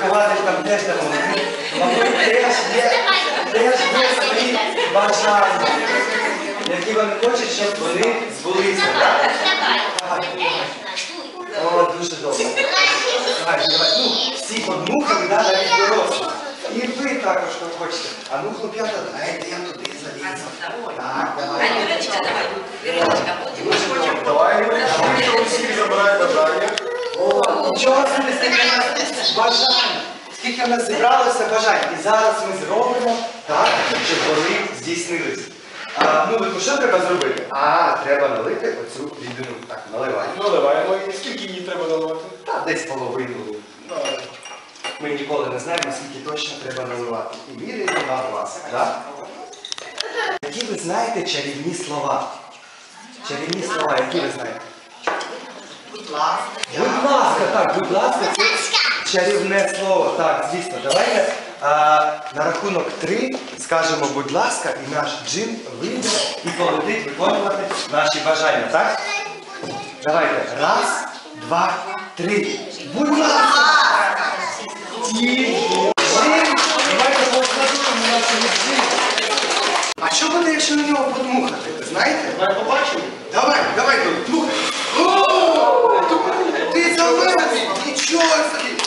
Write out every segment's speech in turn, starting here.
вихователь там теж там, мабуть, теж є, теж є свої бажання, які вони хочуть, щоб вони збулися. так? О, дуже добре. Давай, давай. Ну, всі подмухали, да, навіть дорослі. І ви також як хочете. А ну, хлоп'ята, дайте я туди залізу. Так, давай. Дуже добре. Давай, Юрій, всіх забирай бажання. О, нічого собі бажань. Скільки в нас зібралося бажань. І зараз ми зробимо так, щоб вони здійснились. А, ну, ви що треба зробити? А, треба налити оцю рідину. Так, наливай. Наливаємо. І скільки її треба наливати? Та десь половину. Ми ніколи не знаємо, скільки точно треба наливати. І міряємо на глаз. Да? Які ви знаєте чарівні слова? Чарівні слова, які ви знаєте? Будь ласка. Будь ласка, так, будь ласка, це чарівне слово. Так, звісно, давайте а, на рахунок три скажемо будь ласка, і наш джин вийде і полетить виконувати наші бажання, так? Давайте. Раз, два, три. Будь ласка! Тільки джин. Давайте покладемо нашому джин. А що буде, якщо на нього подмухати? Ви знаєте? Давай побачимо. Давай, давай, дмухай. О! Ти залез! Нічого собі!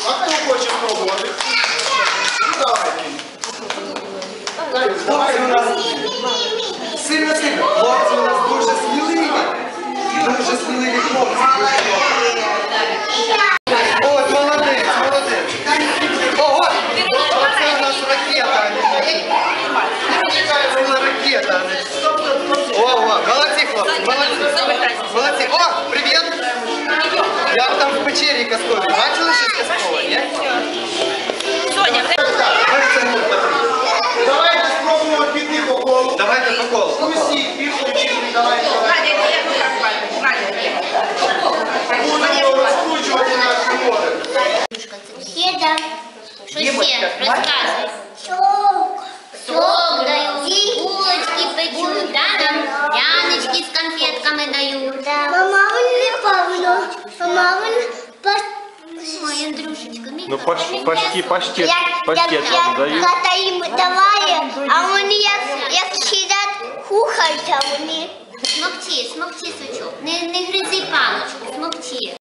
Як там в печері казкові? Бачили щось казкове, ні? Соня, Ось це муха. Давайте спробуємо піти по колу. Давайте по колу. Усі, півключити, давайте. Надя, я ну как пальчик. Надя, Будемо розкручувати наші море. Деда, что Девочка, все, рассказывай. Ой, Андрюшечка, мій Ну, паштет- Як- паштет як- вам як дають? Тата їм даває, а вони як, як сидять, хухаються вони. Смокчи, смокчи, сучок. Не, не гризи палочку, смокчи.